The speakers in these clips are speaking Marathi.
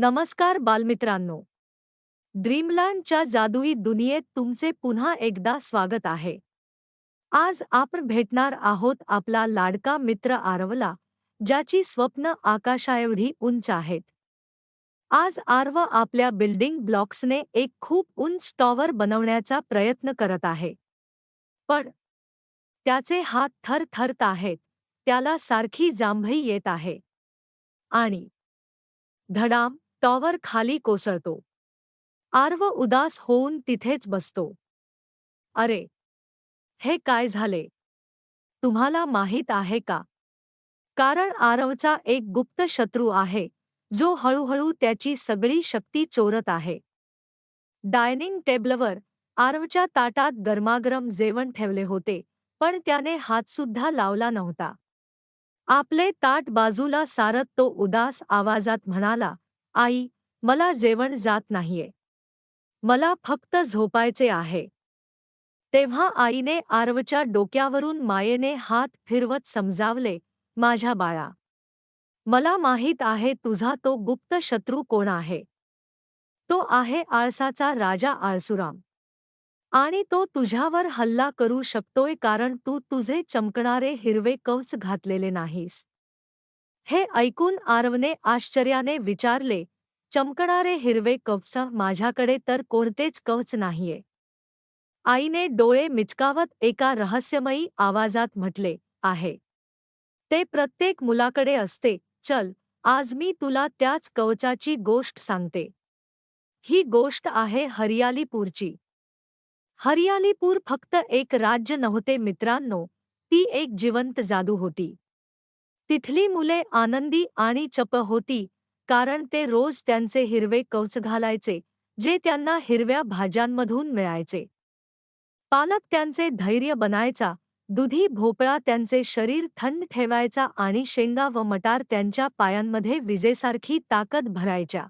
नमस्कार बालमित्रांनो. ड्रीमलँडच्या जादुई दुनियेत तुमचे पुन्हा एकदा स्वागत आहे. आज आपण भेटणार आहोत आपला लाडका मित्र आरवला ज्याची स्वप्न आकाशाएवढी उंच आहेत. आज आरव आपल्या बिल्डिंग ब्लॉक्सने एक खूप उंच टॉवर बनवण्याचा प्रयत्न करत आहे. पण त्याचे हात थरथरत आहेत त्याला सारखी जांभई येत आहे. आणि धडाम टॉवर खाली कोसळतो. आर्व उदास होऊन तिथेच बसतो. अरे हे काय झाले? तुम्हाला माहीत आहे का? कारण आरवचा एक गुप्त शत्रू आहे जो हळूहळू त्याची सगळी शक्ती चोरत आहे. डायनिंग टेबलवर आरवच्या ताटात गरमागरम जेवण ठेवले होते पण त्याने हातसुद्धा लावला नव्हता. आपले ताट बाजूला सारत तो उदास आवाजात म्हणाला आई मला जेवण जात नाहीये. मला फक्त झोपायचे आहे. तेव्हा आईने आर्वच्या डोक्यावरून मायेने हात फिरवत समजावले माझ्या बाळा मला माहीत आहे तुझा तो गुप्त शत्रू कोण आहे. तो आहे आळसाचा राजा आळसुराम. आणि तो तुझ्यावर हल्ला करू शकतोय कारण तू तुझे चमकणारे हिरवे कवच घातलेले नाहीस. हे ऐकून आरवने आश्चर्याने विचारले चमकणारे हिरवे कवच माझ्याकडे तर कोणतेच कवच नाहीये. आईने डोळे मिचकावत एका रहस्यमयी आवाजात म्हटले आहे. ते प्रत्येक मुलाकडे असते. चल आज मी तुला त्याच कवचाची गोष्ट सांगते. ही गोष्ट आहे हरियालीपूरची. हरियालीपूर फक्त एक राज्य नव्हते मित्रांनो ती एक जिवंत जादू होती. तिथली मुले आनंदी आणि चप होती कारण ते रोज त्यांचे हिरवे कवच घालायचे जे त्यांना हिरव्या भाज्यांमधून मिळायचे. पालक त्यांचे धैर्य बनायचा दुधी भोपळा त्यांचे शरीर थंड ठेवायचा आणि शेंगा व मटार त्यांच्या पायांमध्ये विजेसारखी ताकद भरायच्या.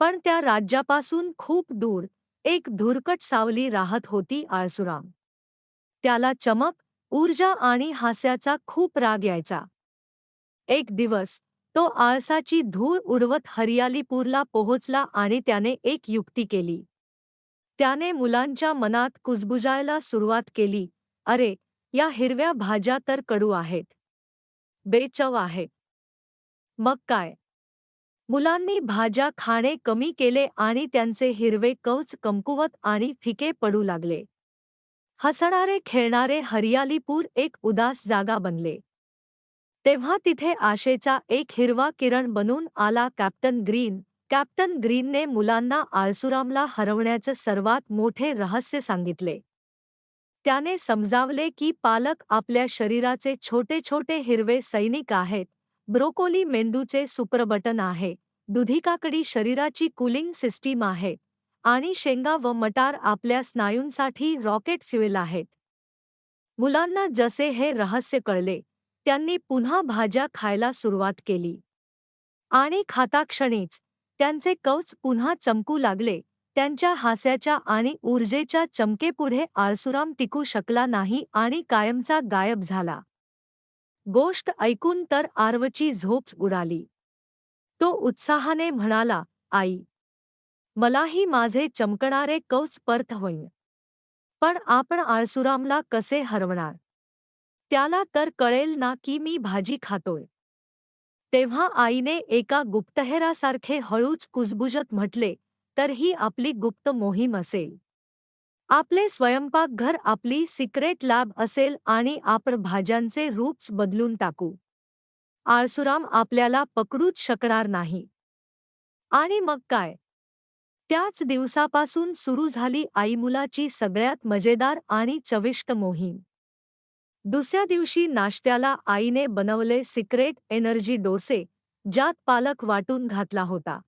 पण त्या राज्यापासून खूप दूर एक धुरकट सावली राहत होती आळसुराम. त्याला चमक ऊर्जा आणि हास्याचा खूप राग यायचा. एक दिवस तो आळसाची धूळ उडवत हरियालीपूरला पोहोचला आणि त्याने एक युक्ती केली. त्याने मुलांच्या मनात कुजबुजायला सुरुवात केली अरे या हिरव्या भाज्या तर कडू आहेत. बेचव आहे. मग काय? मुलांनी भाज्या खाणे कमी केले आणि त्यांचे हिरवे कवच कमकुवत आणि फिके पडू लागले. हसणारे खेळणारे हरियालीपूर एक उदास जागा बनले. तेव्हा तिथे आशेचा एक हिरवा किरण बनून आला कॅप्टन ग्रीन. कॅप्टन ग्रीनने मुलांना आळसुरामला हरवण्याचं सर्वात मोठे रहस्य सांगितले. त्याने समजावले की पालक आपल्या शरीराचे छोटे छोटे हिरवे सैनिक आहेत. ब्रोकोली मेंदूचे सुप्रबटन आहे. दुधिकाकडी शरीराची कूलिंग सिस्टीम आहे. आणि शेंगा व मटार आपल्या स्नायूंसाठी रॉकेट फ्युएल आहेत. मुलांना जसे हे रहस्य कळले त्यांनी पुन्हा भाज्या खायला सुरुवात केली. आणि खाताक्षणीच त्यांचे कवच पुन्हा चमकू लागले. त्यांच्या हास्याच्या आणि ऊर्जेच्या चमकेपुढे आळसुराम टिकू शकला नाही आणि कायमचा गायब झाला. गोष्ट ऐकून तर आर्वची झोप उडाली. तो उत्साहाने म्हणाला आई मलाही माझे चमकणारे कवच परत होईन. पण आपण आळसुरामला कसे हरवणार? त्याला तर कळेल ना की मी भाजी खातोय. तेव्हा आईने एका गुप्तहेरासारखे हळूच कुजबुजत म्हटले तर ही आपली गुप्त मोहीम असेल. आपले स्वयंपाकघर आपली सिक्रेट लॅब असेल आणि आपण भाज्यांचे रूप्स बदलून टाकू. आळसुराम आपल्याला पकडूच शकणार नाही. आणि मग काय? त्याच दिवसापासून सुरू झाली आईमुलाची सगळ्यात मजेदार आणि चविष्ट मोहीम. दुसऱ्या दिवशी नाश्त्याला आईने बनवले सिक्रेट एनर्जी डोसे ज्यात पालक वाटून घातला होता.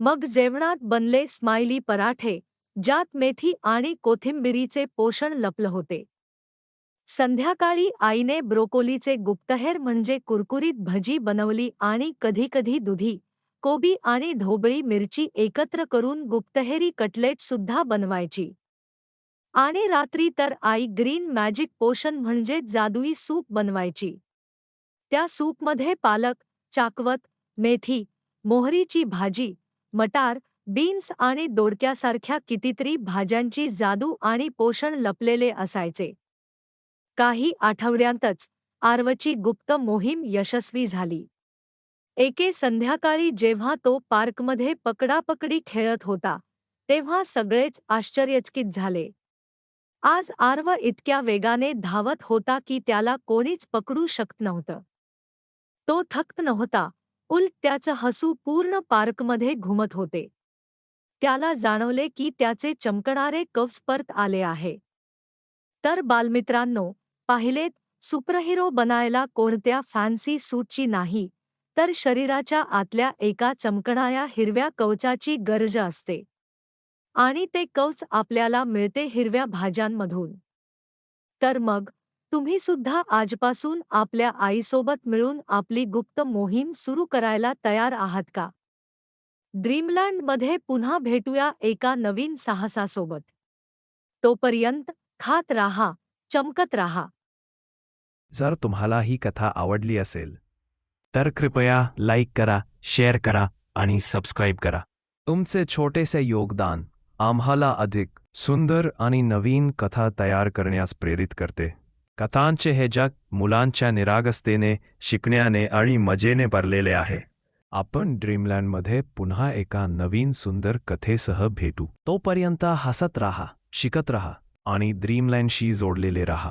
मग जेवणात बनले स्माइली पराठे ज्यात मेथी आणि कोथिंबिरीचे पोषण लपलं होते. संध्याकाळी आईने ब्रोकोलीचे गुप्तहेर म्हणजे कुरकुरीत भजी बनवली आणि कधीकधी दुधी कोबी आणि ढोबळी मिरची एकत्र करून गुप्तहेरी कटलेट सुद्धा बनवायची. आणि रात्री तर आई ग्रीन मॅजिक पोषण म्हणजे जादुई सूप बनवायची. त्या सूपमध्ये पालक चाकवत मेथी मोहरीची भाजी मटार बीन्स आणि दोडक्यासारख्या कितीतरी भाज्यांची जादू आणि पोषण लपलेले असायचे. काही आठवड्यांतच आर्वची गुप्त मोहीम यशस्वी झाली. एके संध्याकाळी जेव्हा तो पार्कमध्ये पकडापकडी खेळत होता तेव्हा सगळेच आश्चर्यचकित झाले. आज आर्व इतक्या वेगाने धावत होता की त्याला कोणीच पकडू शकत नव्हतं. तो थकत नव्हता उलट त्याचं हसू पूर्ण पार्कमध्ये घुमत होते. त्याला जाणवले की त्याचे चमकणारे कव्स परत आले आहे. तर बालमित्रांनो पाहिलेत सुपरहिरो बनायला कोणत्या फॅन्सी सूटची नाही तर शरीराच्या आतल्या एका चमकणाऱ्या हिरव्या कवचाची गरज असते. आणि ते कवच आपल्याला मिळते हिरव्या भाज्यांमधून. तर मग तुम्ही सुद्धा आजपासून आपल्या आईसोबत मिळून आपली गुप्त मोहीम सुरू करायला तयार आहात का? ड्रीमलँडमध्ये पुन्हा भेटूया एका नवीन साहसासोबत. तोपर्यंत खात राहा चमकत राहा. जर तुम्हाला ही कथा आवडली असेल तर कृपया लाईक करा शेअर करा आणि सबस्क्राईब करा. तुमचे छोटेसे योगदान आम्हाला अधिक सुंदर आणि नवीन कथा तयार करण्यास प्रेरित करते. कथांचे हे जग मुलांच्या निरागसतेने शिकण्याने आणि मजेने भरलेले आहे. आपण ड्रीमलँडमध्ये पुन्हा एका नवीन सुंदर कथेसह भेटू. तोपर्यंत हसत राहा शिकत राहा आणि ड्रीमलँडशी जोडलेले राहा.